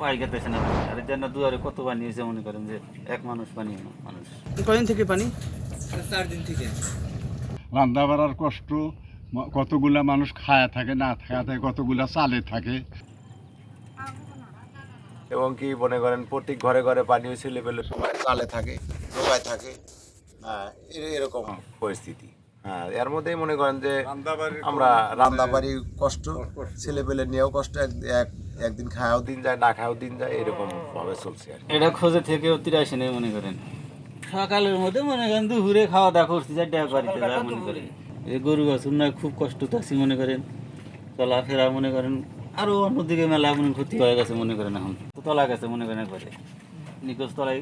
পাই গেতেছে না আর এই জন্য দুয়ারে কত পানি হয়েছে মনে করেন যে এক মানুষ পানি মানুষ। কদিন থেকে পানি? চার দিন থেকে। রান্না বাড়ার কষ্ট কতগুলা মানুষ খায়া থাকে না খায়া থাকে কতগুলা চালে থাকে। এবং কি মনে করেন প্রত্যেক ঘরে ঘরে পানি ছেলে পেলে সবাই চালে থাকে ডোকায় থাকে। হ্যাঁ এরকম পরিস্থিতি। হ্যাঁ এর মধ্যেই মনে করেন যে আমরা রান্দাবাড়ি কষ্ট ছেলে পেলে নিয়েও কষ্ট এক একদিন খাওয়াও দিন যায় না খাওয়াও দিন যায় এরকম ভাবে চলছে আর এটা খোঁজে থেকেও তিরাশি নেই মনে করেন। সকালের মধ্যে মনে করেন দুপুরে খাওয়া দাওয়া করছি যা ড্যাব বাড়িতে যা মনে করেন। এই গরু বাছুর না খুব কষ্ট আছি মনে করেন। চলাফেরা মনে করেন আরও অন্যদিকে মেলা মনে ক্ষতি হয়ে গেছে মনে করেন এখন। তো তলা গেছে মনে করেন একবারে। নিকোজ তলায়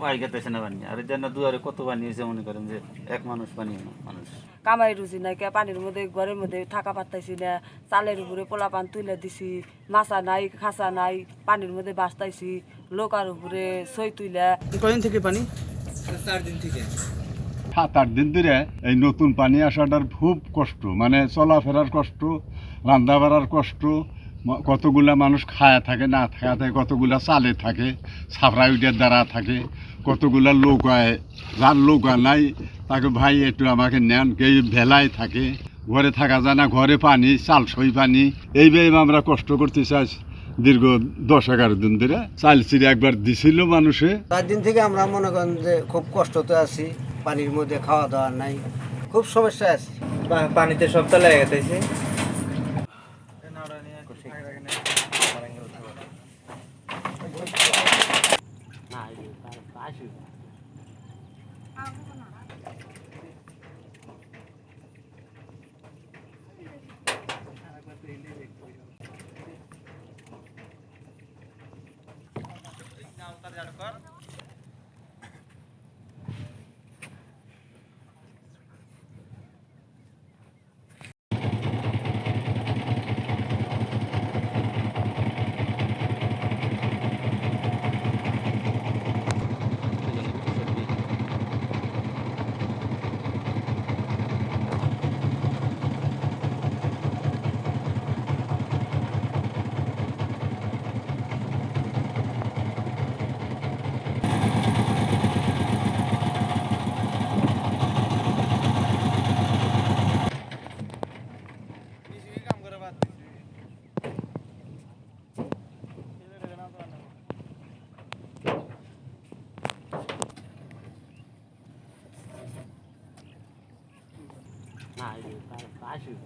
পাই গেতেছে না পানি আর জন্য দুয়ারে কত পানি হয়েছে মনে করেন যে এক মানুষ পানি মানুষ। কামাই রুচি নাই কে পানির মধ্যে ঘরের মধ্যে থাকা পারতাইছি না চালের উপরে পোলা পান তুলে দিছি মাছা নাই খাঁচা নাই পানির মধ্যে বাঁচতাইছি লোকার উপরে সই তুইলা। কদিন থেকে পানি? চার দিন থেকে। সাত আট দিন ধরে এই নতুন পানি আসাটার খুব কষ্ট মানে চলাফেরার কষ্ট রান্না বাড়ার কষ্ট কতগুলা মানুষ খায়া থাকে না খায়া থাকে কতগুলা চালে থাকে উঠার দ্বারা থাকে কতগুলা লোক হয় যার লোক নাই তাকে ভাই একটু আমাকে নেন কেউ ভেলায় থাকে ঘরে থাকা যায় না ঘরে পানি চাল সই পানি এইভাবে আমরা কষ্ট করতে চাই। দীর্ঘ দশ এগারো দিন ধরে চাল চিড়ে একবার দিছিল মানুষে। চার দিন থেকে আমরা মনে করেন যে খুব কষ্টতে আছি পানির মধ্যে খাওয়া দাওয়া নাই খুব সমস্যা আছে। পানিতে সব তলা গেছে। Aku kenapa? Nah, utar 那还有三三十个。